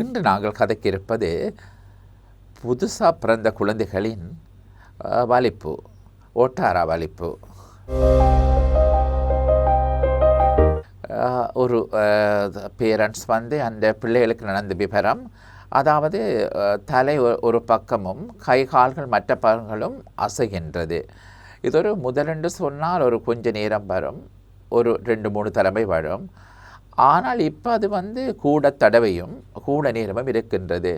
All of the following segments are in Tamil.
இன்று நாங்கள் கதைக்கு இருப்பது புதுசாக பிறந்த குழந்தைகளின் வலிப்பு ஓட்டாரா வலிப்பு. ஒரு பேரண்ட்ஸ் வந்து அந்த பிள்ளைகளுக்கு நடந்த விவரம் அதாவது தலை ஒரு பக்கமும் கை கால்கள் மற்ற பக்கங்களும் அசைகின்றது. இது ஒரு முதலென்று சொன்னால் ஒரு கொஞ்ச நேரம் வரும் ஒரு ரெண்டு மூணு தலைமை வரும். ஆனால் இப்போ அது வந்து கூட தடவையும் கூட நேரமும் இருக்கின்றது.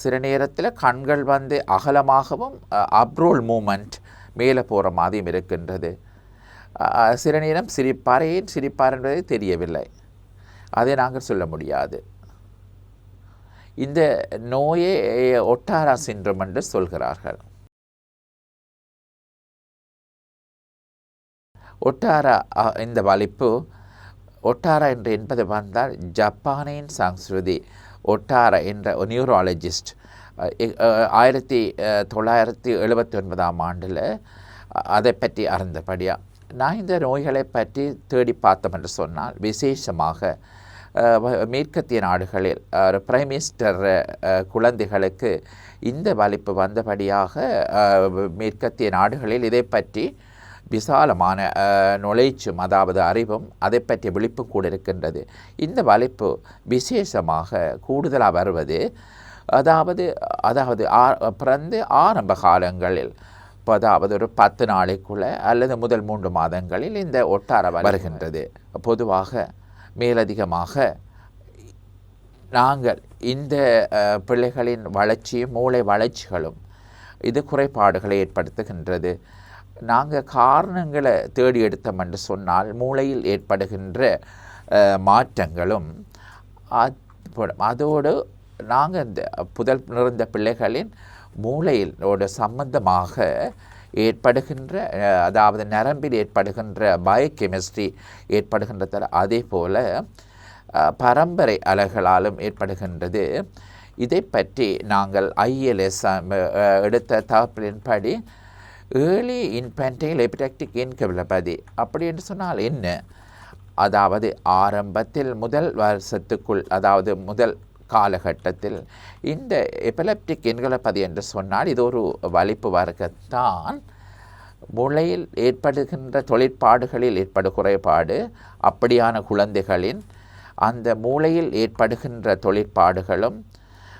சில நேரத்தில் கண்கள் வந்து அகலமாகவும் அப்ரோல் மூமெண்ட் மேலே போகிற மாதிரியும் இருக்கின்றது. சில நேரம் சிரிப்பார் ஏன் சிரிப்பார் என்பதே தெரியவில்லை. அதை நாங்கள் சொல்ல முடியாது. இந்த நோயே ஒட்டாரா சின்ரம் என்று சொல்கிறார்கள். ஒட்டாரா இந்த வலிப்பு ஒட்டாரா என்று என்பது வந்தால் ஜப்பானின் சாங்ஸ்ருதி ஒட்டாரா என்ற நியூராலஜிஸ்ட் ஆயிரத்தி தொள்ளாயிரத்தி எழுபத்தி ஒன்பதாம் ஆண்டில் அதை பற்றி அறிந்தபடியாக நான் இந்த நோய்களை பற்றி தேடி பார்த்தோம் என்று சொன்னால் விசேஷமாக மேற்கத்திய நாடுகளில் ஒரு பிரைம் மினிஸ்டர் குழந்தைகளுக்கு இந்த வலிப்பு வந்தபடியாக மேற்கத்திய நாடுகளில் இதை பற்றி விசாலமான நுழைச்சும் அதாவது அறிவும் அதை பற்றிய விழிப்பும் கூட இருக்கின்றது. இந்த வலிப்பு விசேஷமாக கூடுதலாக வருவது அதாவது அதாவது ஆ பிறந்து ஆரம்ப காலங்களில் இப்போ அதாவது ஒரு பத்து நாளைக்குள்ளே அல்லது முதல் மூன்று மாதங்களில் இந்த ஒட்டார வருகின்றது. பொதுவாக மேலதிகமாக நாங்கள் இந்த பிள்ளைகளின் வளர்ச்சியும் மூளை வளர்ச்சிகளும் இது குறைபாடுகளை ஏற்படுத்துகின்றது. நாங்கள் காரணங்களை தேடி எடுத்தோம் என்று சொன்னால் மூளையில் ஏற்படுகின்ற மாற்றங்களும் அதோடு நாங்கள் இந்த புதல் நிறைந்த பிள்ளைகளின் மூளையிலோட சம்பந்தமாக ஏற்படுகின்ற அதாவது நரம்பில் ஏற்படுகின்ற பயோகெமிஸ்ட்ரி ஏற்படுகின்றதால் அதே போல் பரம்பரை அலைகளாலும் ஏற்படுகின்றது. இதை பற்றி நாங்கள் ஐஎல்எஸ் எடுத்த தகவலின்படி ஏர்லி இன்ஃபென்டைல் எபிடெக்டிக் இன்கபிலபதி அப்படி என்று சொன்னால் என்ன? அதாவது ஆரம்பத்தில் முதல் வருஷத்துக்குள் அதாவது முதல் காலகட்டத்தில் இந்த எபிலப்டிக் என்கலப்பதி என்று சொன்னால் இது ஒரு வலிப்பு வர்க்கத்தான். மூளையில் ஏற்படுகின்ற தொழிற்பாடுகளில் ஏற்படும் குறைபாடு அப்படியான குழந்தைகளின் அந்த மூளையில் ஏற்படுகின்ற தொழிற்பாடுகளும்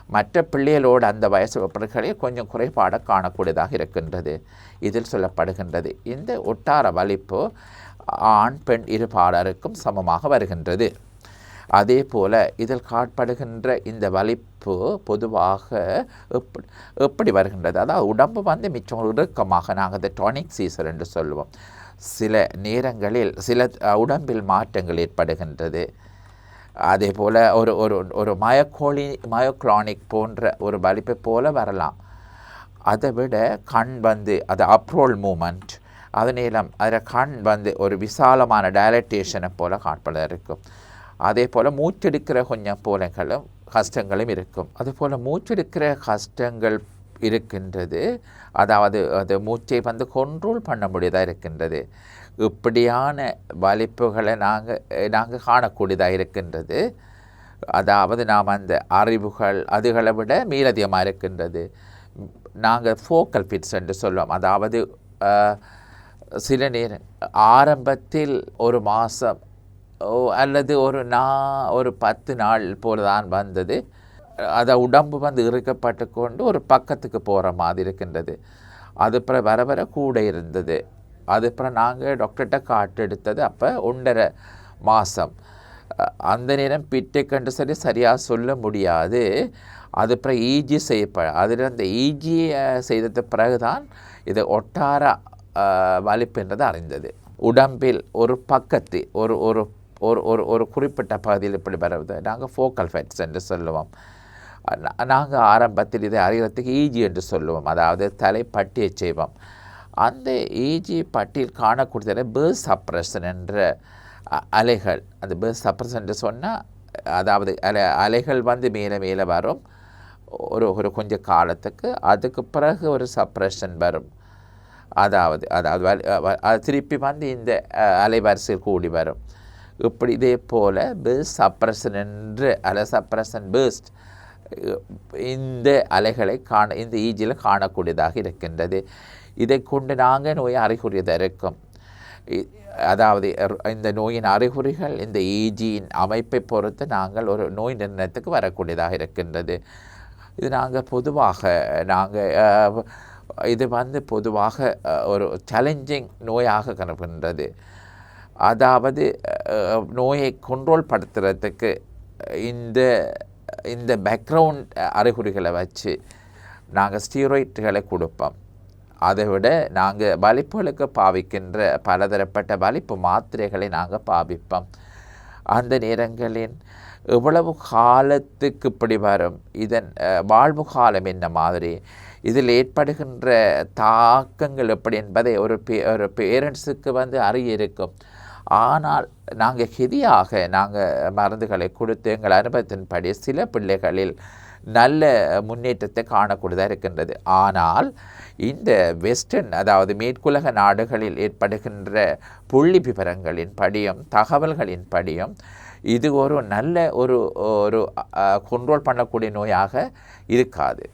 மற்ற பிள்ளைகளோடு அந்த வயசு ஒப்பர்களில் கொஞ்சம் குறைபாட காணக்கூடியதாக இருக்கின்றது. இதில் சொல்லப்படுகின்றது இந்த ஒட்டார வலிப்பு ஆண் பெண் இருபாலருக்கும் சமமாக வருகின்றது. அதே போல் இதில் காட்படுகின்ற இந்த வலிப்பு பொதுவாக எப்படி எப்படி வருகின்றது? அதாவது உடம்பு வந்து மிச்சம் இறுக்கமாக நாங்கள் இந்த டானிக் சீசர் என்று சொல்லுவோம். சில நேரங்களில் சில உடம்பில் மாற்றங்கள் ஏற்படுகின்றது. அதே போல் ஒரு ஒரு ஒரு மயக்கோழி மயோக்ளானிக் போன்ற ஒரு வலிப்பை போல் வரலாம். அதை விட கண் வந்து அது அப்ரோல் மூமெண்ட் அது நீளம் அதில் கண் வந்து ஒரு விசாலமான டைலட்டேஷனை போல் காட்பதாக இருக்கும். அதே போல் மூச்செடுக்கிற கொஞ்சம் போலங்களும் கஷ்டங்களும் இருக்கும். அதுபோல் மூச்செடுக்கிற கஷ்டங்கள் இருக்கின்றது அதாவது அது மூச்சை வந்து கண்ட்ரோல் பண்ண முடியதாக இருக்கின்றது. இப்படியான வலிப்புகளை நாங்கள் நாங்கள் காணக்கூடியதாக இருக்கின்றது. அதாவது நாம் அந்த அறிவுகள் அதுகளை விட மீளதிகமாக இருக்கின்றது. நாங்கள் ஃபோக்கல் ஃபிட்ஸ் என்று சொல்லுவோம். அதாவது சில நேரம் ஆரம்பத்தில் ஒரு மாதம் அல்லது ஒரு நா ஒரு பத்து நாள் போல தான் வந்தது. அதை உடம்பு வந்து இறுக்கப்பட்டு கொண்டு ஒரு பக்கத்துக்கு போகிற மாதிரி இருக்கின்றது. அது பிற வர வர கூட இருந்தது. அது அப்புறம் நாங்கள் டாக்டர்கிட்ட காட்டு எடுத்தது அப்போ ஒன்றரை மாதம் அந்த நேரம் பிட்டை கண்டு சரி சரியாக சொல்ல முடியாது. அது அப்புறம் ஈஜி செய்யப்ப அதில் அந்த ஈஜி செய்தது பிறகுதான் இது ஒட்டார வலிப்புன்றது வலிப்பு அறிந்தது. உடம்பில் ஒரு பக்கத்து ஒரு ஒரு ஒரு ஒரு ஒரு குறிப்பிட்ட பகுதியில் இப்படி வருவது நாங்கள் ஃபோக்கல் ஃபேட்ஸ் என்று சொல்லுவோம். நாங்கள் ஆரம்பத்தில் இதை அறிகிறதுக்கு ஈஜி என்று சொல்லுவோம். அதாவது தலைப்பட்டியை செய்வோம். அந்த ஏஜி பட்டியில் காணக்கூடிய பேர்ஸ் சப்ரஷன் என்ற அலைகள். அந்த பேர்ஸ் சப்ரஷன் என்று சொன்னால் அதாவது அலை அலைகள் வந்து மேலே மேலே வரும். ஒரு ஒரு கொஞ்ச காலத்துக்கு அதுக்கு பிறகு ஒரு சப்ரஷன் வரும். அதாவது அதாவது அது திருப்பி வந்து இந்த அலைவரிசையில் கூடி வரும். இப்படி இதே போல் பேர்ஸ் சப்ரஷன் என்று அலை சப்ரஷன் பேர்ஸ்ட் இந்த அலைகளை காண இந்த ஈஜியில் காணக்கூடியதாக இருக்கின்றது. இதை கொண்டு நாங்கள் நோய் அறிகுறியதாக இருக்கும் இ- அதாவது இந்த நோயின் அறிகுறிகள் இந்த ஏஜியின் அமைப்பை பொறுத்து நாங்கள் ஒரு நோய் நிர்ணயத்துக்கு வரக்கூடியதாக இருக்கின்றது. இது நாங்கள் பொதுவாக நாங்கள் இது வந்து பொதுவாக ஒரு சேலஞ்சிங் நோயாக கருதுகின்றது. அதாவது நோயை கண்ட்ரோல் படுத்துறதுக்கு இந்த இந்த பேக்ரவுண்ட் அறிகுறிகளை வச்சு நாங்கள் ஸ்டீராய்டுகளை கொடுப்போம். அதை விட நாங்கள் வலிப்புகளுக்கு பாவிக்கின்ற பலதரப்பட்ட வலிப்பு மாத்திரைகளை நாங்கள் பாவிப்போம். அந்த நேரங்களில் எவ்வளவு காலத்துக்கு இப்படி வரும். இதன் வாழ்வு காலம் என்ன மாதிரி? இதில் ஏற்படுகின்ற தாக்கங்கள் எப்படி என்பதை ஒரு பே ஒரு பேரண்ட்ஸுக்கு வந்து அறிய இருக்கும் ஆனால் நாங்கள் ஹெதியாக நாங்கள் மருந்துகளை கொடுத்து எங்கள் அனுபவத்தின்படி சில பிள்ளைகளில் நல்ல முன்னேற்றத்தை காணக்கூடியதாக இருக்கின்றது. ஆனால் இந்த வெஸ்டர்ன் அதாவது மேற்குலக நாடுகளில் ஏற்படுகின்ற புள்ளி விவரங்களின் படியும் தகவல்களின் படியும் இது ஒரு நல்ல ஒரு ஒரு கண்ட்ரோல் பண்ணக்கூடிய நோயாக இருக்காது.